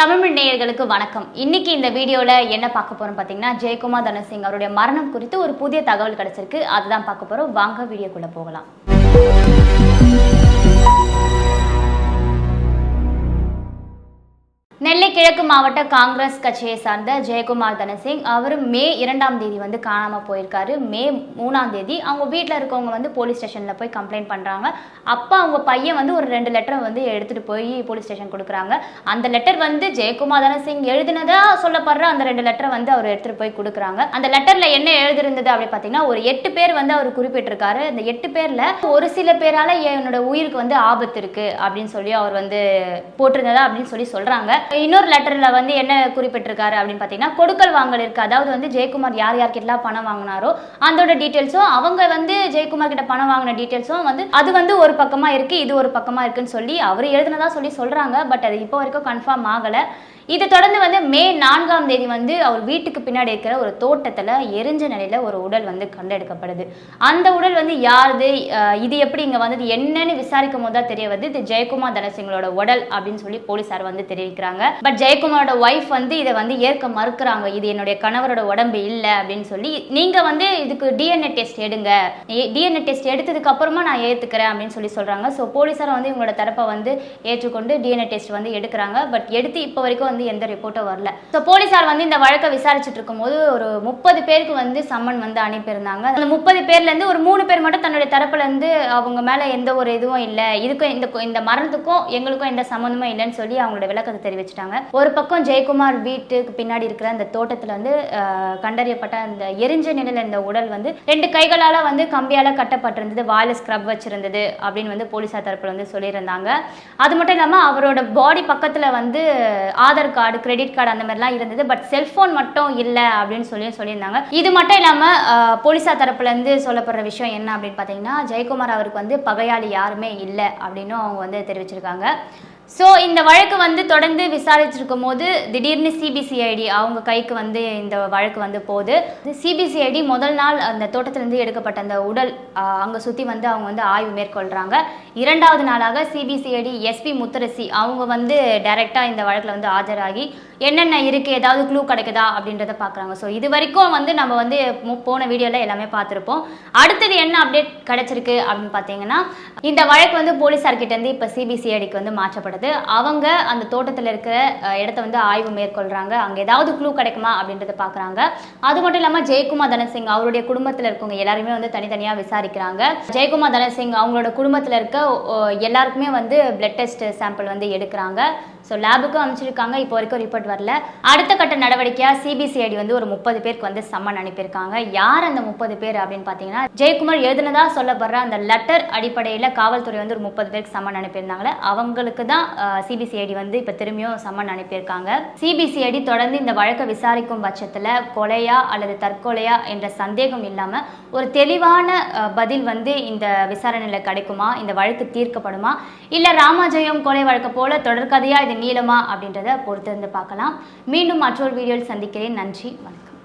தமிழ் நேயர்களுக்கு வணக்கம். இன்னைக்கு இந்த வீடியோவில் என்ன பார்க்க போறோம் பார்த்தீங்கன்னா ஜெயக்குமார் தனசிங் அவருடைய மரணம் குறித்து ஒரு புதிய தகவல் கிடைச்சிருக்கு. அதுதான் பார்க்க போறோம். வாங்க வீடியோக்குள்ள போகலாம். நெல்லை கிழக்கு மாவட்ட காங்கிரஸ் கட்சியை சார்ந்த ஜெயக்குமார் தனசிங் அவர் மே இரண்டாம் தேதி வந்து காணாமல் போயிருக்காரு. மே மூணாம் தேதி அவங்க வீட்டில் இருக்கவங்க வந்து போலீஸ் ஸ்டேஷனில் போய் கம்ப்ளைண்ட் பண்ணுறாங்க அப்போ அவங்க பையன் வந்து ஒரு ரெண்டு லெட்டர் வந்து எடுத்துகிட்டு போய் போலீஸ் ஸ்டேஷன் கொடுக்குறாங்க. அந்த லெட்டர் வந்து ஜெயக்குமார் தனசிங் எழுதினதா சொல்லப்படுற அந்த ரெண்டு லெட்டரை வந்து அவர் எடுத்துகிட்டு போய் கொடுக்குறாங்க. அந்த லெட்டரில் என்ன எழுதிருந்தது அப்படின்னு பார்த்தீங்கன்னா ஒரு எட்டு பேர் வந்து அவர் குறிப்பிட்டிருக்காரு. இந்த எட்டு பேரில் ஒரு சில பேரால் என்னோட உயிருக்கு வந்து ஆபத்து இருக்குது அப்படின்னு சொல்லி அவர் வந்து போட்டிருந்ததா அப்படின்னு சொல்லி சொல்கிறாங்க இன்னொரு லெட்டரில் வந்து என்ன குறிப்பிட்டிருக்காரு அப்படின்னு பார்த்தீங்கன்னா கொடுக்கல் வாங்கல் இருக்கு அதாவது வந்து ஜெயக்குமார் யார் யார்கிட்டலாம் பணம் வாங்கினாரோ அதோட டீட்டெயில்ஸும் அவங்க வந்து ஜெயக்குமார் கிட்ட பணம் வாங்கின டீட்டெயில்ஸும் வந்து அது வந்து ஒரு பக்கமாக இருக்குது இது ஒரு பக்கமாக இருக்குன்னு சொல்லி அவர் எழுதுனதா சொல்லி சொல்கிறாங்க பட் அது இப்போ வரைக்கும் கன்ஃபார்ம் ஆகலை. இது தொடர்ந்து வந்து மே நான்காம் தேதி வந்து அவர் வீட்டுக்கு பின்னாடி இருக்கிற ஒரு தோட்டத்தில் எரிஞ்ச நிலையில் ஒரு உடல் வந்து கண்டெடுக்கப்படுது. அந்த உடல் வந்து யாருது? இது எப்படி இங்கே வந்தது? என்னன்னு விசாரிக்கும் போது தான் தெரிய வருது. இது ஜெயக்குமார் தனசிங்களோட உடல் அப்படின்னு சொல்லி போலீசார் வந்து தெரிவிக்கிறாங்க. பட் ஜெயக்குமாரோட ஒய்ஃப் வந்து இதை வந்து ஏற்க மறுக்கிறாங்க. இது என்னுடைய கணவரோட உடம்பு இல்லை அப்படின்னு சொல்லி நீங்க வந்து இதுக்கு டிஎன்ஏ டெஸ்ட் எடுங்க. டிஎன்ஏ டெஸ்ட் எடுத்ததுக்கு அப்புறமா நான் ஏத்துக்கிறேன் அப்படின்னு சொல்லி சொல்றாங்க. ஸோ போலீஸார் வந்து இவங்களோட தரப்பை வந்து ஏற்றுக்கொண்டு டிஎன்ஏ டெஸ்ட் வந்து எடுக்கிறாங்க. பட் எடுத்து இப்போ வரைக்கும் வந்து எந்த ரிப்போர்ட்டும் வரல. ஸோ போலீஸார் வந்து இந்த வழக்கை விசாரிச்சுட்டு இருக்கும்போது ஒரு முப்பது பேருக்கு வந்து சம்மன் வந்து அனுப்பியிருந்தாங்க. அந்த முப்பது பேர்ல இருந்து ஒரு மூணு பேர் மட்டும் தன்னுடைய தரப்புல இருந்து அவங்க மேல எந்த ஒரு இதுவும் இல்லை. இதுக்கும் இந்த இந்த மரணத்துக்கும் எங்களுக்கும் எந்த சம்மந்தமும் இல்லைன்னு சொல்லி அவங்களோட விளக்கத்தை தெரிவிச்சிட்டாங்க ஒரு பக்கம் ஜெயக்குமார் வீட்டுக்கு பின்னாடி இருக்கிற அந்த தோட்டத்துல வந்து கண்டறியப்பட்ட அந்த எரிஞ்ச நிலையில இந்த உடல் வந்து ரெண்டு கைகளால வந்து கம்பியால கட்டப்பட்டிருந்தது வாயில ஸ்க்ரப் வச்சிருந்தது அப்படின்னு வந்து போலீசார் தரப்புல வந்து சொல்லியிருந்தாங்க. அது மட்டும் இல்லாம அவரோட பாடி பக்கத்துல வந்து ஆதார் கார்டு கிரெடிட் கார்டு அந்த மாதிரிலாம் இருந்தது. பட் செல்போன் மட்டும் இல்லை அப்படின்னு சொல்லி சொல்லியிருந்தாங்க. இது மட்டும் இல்லாம போலீஸார் போலீசார் தரப்புல இருந்து சொல்லப்படுற விஷயம் என்ன அப்படின்னு பார்த்தீங்கன்னா ஜெயக்குமார் அவருக்கு வந்து பகையாளி யாருமே இல்லை அப்படின்னு அவங்க வந்து தெரிவிச்சிருக்காங்க. ஸோ இந்த வழக்கு வந்து தொடர்ந்து விசாரிச்சிருக்கும் போது திடீர்னு சிபிசிஐடி அவங்க கைக்கு வந்து இந்த வழக்கு வந்து போகுது. சிபிசிஐடி முதல் நாள் அந்த தோட்டத்திலேருந்து எடுக்கப்பட்ட அந்த உடல் அங்கே சுற்றி வந்து அவங்க வந்து ஆய்வு மேற்கொள்கிறாங்க இரண்டாவது நாளாக சிபிசிஐடி எஸ்பி முத்தரசி அவங்க வந்து டைரெக்டாக இந்த வழக்கில் வந்து ஆஜராகி என்னென்ன இருக்குது ஏதாவது க்ளூ கிடைக்குதா? அப்படின்றத பார்க்குறாங்க. ஸோ இது வரைக்கும் வந்து நம்ம வந்து போன வீடியோவில் எல்லாமே பார்த்துருப்போம். அடுத்தது என்ன அப்டேட் கிடைச்சிருக்கு அப்படின்னு பார்த்தீங்கன்னா இந்த வழக்கு வந்து போலீஸார்கிட்டேருந்து இப்போ சிபிசிஐடிக்கு வந்து மாற்றப்படுது. அவங்க அந்த தோட்டத்தில் இருக்கிற இடத்த வந்து ஆய்வு மேற்கொள்கிறாங்க அங்கே ஏதாவது க்ளூ கிடைக்குமா? அப்படின்றத பார்க்குறாங்க. அது மட்டும் இல்லாமல் ஜெயக்குமார் தனசிங் அவருடைய குடும்பத்தில் இருக்கவங்க எல்லாருமே வந்து தனித்தனியாக விசாரிக்கிறாங்க. ஜெயக்குமார் தனசிங் அவங்களோட குடும்பத்தில் இருக்க ஓ, எல்லாருக்குமே வந்து பிளட் டெஸ்ட் சாம்பிள் வந்து எடுக்கிறாங்க. ஸோ லேபுக்கும் அமைச்சிருக்காங்க இப்போ வரைக்கும் ரிப்போர்ட் வரல. அடுத்த கட்ட நடவடிக்கையாக சிபிசிஐடி வந்து ஒரு முப்பது பேருக்கு வந்து சம்மன் அனுப்பியிருக்காங்க. யார் அந்த முப்பது பேர் அப்படின்னு பார்த்தீங்கன்னா ஜெயக்குமார் எழுதுனதா சொல்லப்படுற அந்த லெட்டர் அடிப்படையில் காவல்துறை வந்து ஒரு முப்பது பேருக்கு சம்மன் அனுப்பியிருந்தாங்களே அவங்களுக்கு தான் சிபிசிஐடி வந்து இப்போ திரும்பியும் சம்மன் அனுப்பியிருக்காங்க. சிபிசிஐடி தொடர்ந்து இந்த வழக்கை விசாரிக்கும் பட்சத்தில் கொலையா அல்லது தற்கொலையா என்ற சந்தேகம் இல்லாமல் ஒரு தெளிவான பதில் வந்து இந்த விசாரணையில் கிடைக்குமா? இந்த வழக்கு தீர்க்கப்படுமா? இல்லை ராமாஜெயம் கொலை வழக்கு போல தொடர்கதையாக இது நீளமா அப்படின்றத பொறுத்திருந்து பார்க்கலாம். மீண்டும் மற்றொரு வீடியோவில் சந்திக்கிறேன். நன்றி வணக்கம்.